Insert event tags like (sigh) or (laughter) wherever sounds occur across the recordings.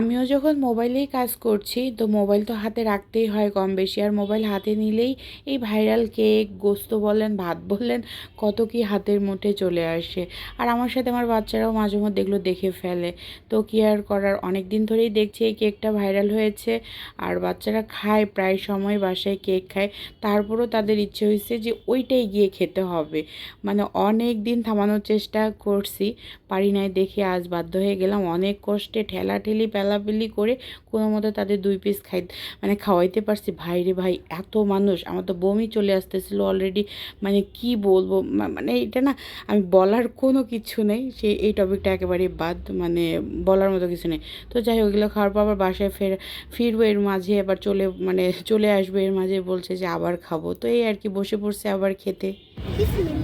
আমিও যখন মোবাইলেই কাজ করছি, তো মোবাইল তো হাতে রাখতেই হয় কম বেশি। আর মোবাইল হাতে নিলেই এই ভাইরাল কেক, গোস্ত বলেন, ভাত বললেন কত কি হাতের মুঠে চলে আসে। আর আমার সাথে আমার বাচ্চারাও মাঝে মধ্যে এগুলো দেখে ফেলে। তো কি আর করার? অনেক দিন ধরেই দেখছি এই কেকটা ভাইরাল হয়েছে। আর বাচ্চারা খায়, প্রায় সময় বাসায় কেক খায়। তারপরও তাদের ইচ্ছে হয়েছে যে ওইটাই গিয়ে খেতে হবে। মানে অনেক দিন থামানোর চেষ্টা করছি। পারি নাই দেখে আজ বাধ্য হয়ে গেলাম। অনেক কষ্টে ঠেলা ঠেলি ঠেলাঠেলি পেলাপেলি করে কোনো মতো তাদের দুই পিস খাই মানে খাওয়াইতে পারছি। ভাই রে ভাই এত মানুষ আমার তো বমি চলে আসতেছিলো অলরেডি মানে কি বলব মানে এটা না আমি বলার কোনো কিছু নেই। সে এই টপিকটা একেবারে বাদ মানে বলার মতো কিছু নেই। তো যাই হোক ওগুলো খাওয়ার পর আবার বাসায় ফের ফিরবো এর মাঝে আবার চলে মানে চলে আসবে এর মাঝে বলছে যে আবার খাব। তো এই আর কি বসে পড়ছে আবার খেতে।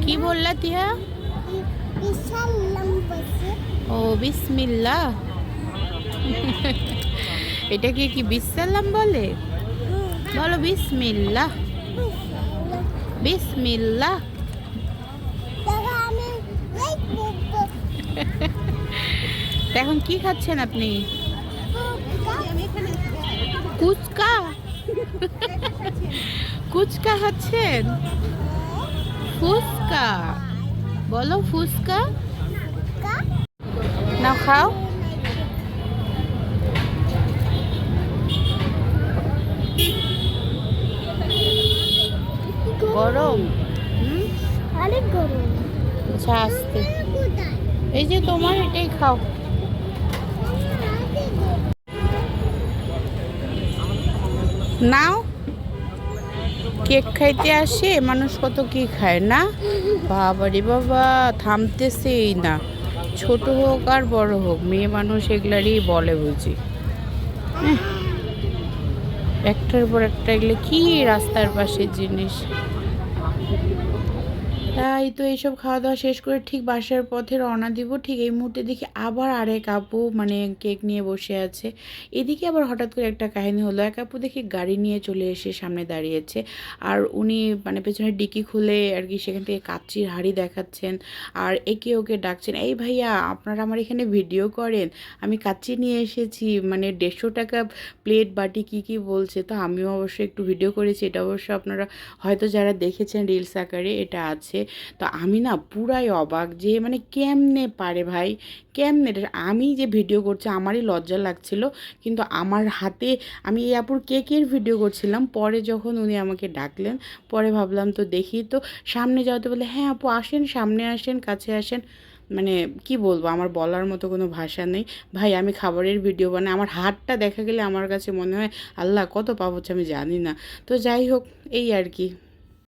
কি বললা তিয়া ও বিসমিল্লা (laughs) এটাকে কি বিসাল্লাম বলে? বলো বিসমিল্লা বিসমিল্লা দেখো (laughs) আমি তা এখন কি খাচ্ছেন আপনি? কুচকা? (laughs) কুচকা খাচ্ছেন? ফুচকা। বলো ফুচকা। না খাও। আচ্ছা আসতে। এই যে তোমার এটাই খাও। নাও। কেক খাইতে আসে মানুষ কত কি খায় না? বাবা রে বাবা থামতেছেই না। ছোট হোক আর বড় হোক মেয়ে মানুষ এগুলারই বলে বুঝি। এহ, একটার পর একটা এগুলো কি রাস্তার পাশের জিনিস? তাই তো এইসব খাওয়া দাওয়া শেষ করে ঠিক বাসার পথে রওনা দিব। ঠিক এই মুহূর্তে দেখি আবার আরেক আপু মানে কেক নিয়ে বসে আছে। এদিকে আবার হঠাৎ করে একটা কাহিনী হলো। এক আপু দেখি গাড়ি নিয়ে চলে এসে সামনে দাঁড়িয়েছে। আর উনি মানে পেছনে ডিকি খুলে আর কি সেখান থেকে কাচ্চির হাড়ি দেখাচ্ছেন। আর একে ওকে ডাকছেন, এই ভাইয়া, আপনারা আমার এখানে ভিডিও করেন। আমি কাচ্চি নিয়ে এসেছি মানে দেড়শো টাকা প্লেট বাটি কি কি বলছে। তো আমিও অবশ্যই একটু ভিডিও করেছি। এটা অবশ্য আপনারা হয়তো যারা দেখেছেন রিলস আকারে, এটা আছে। তো আমি না পুরাই অবাক যে মানে কেমনে পারে ভাই? কেমনে? আমি যে ভিডিও করছি, আমারই লজ্জা লাগছিল। কিন্তু আমার হাতে আমি এই আপুর কেকের ভিডিও করছিলাম। পরে যখন উনি আমাকে ডাকলেন, পরে ভাবলাম তো দেখি তো সামনে যাওয়াতে বলে হ্যাঁ আপু, আসেন, সামনে আসেন, কাছে আসেন। মানে কি বলব, আমার বলার মতো কোনো ভাষা নেই। ভাই, আমি খাবারের ভিডিও বানাই, আমার হাতটা দেখা গেলে আমার কাছে মনে হয়, আল্লাহ, কত হচ্ছে আমি জানি না। তো যাই হোক, এই আর কি।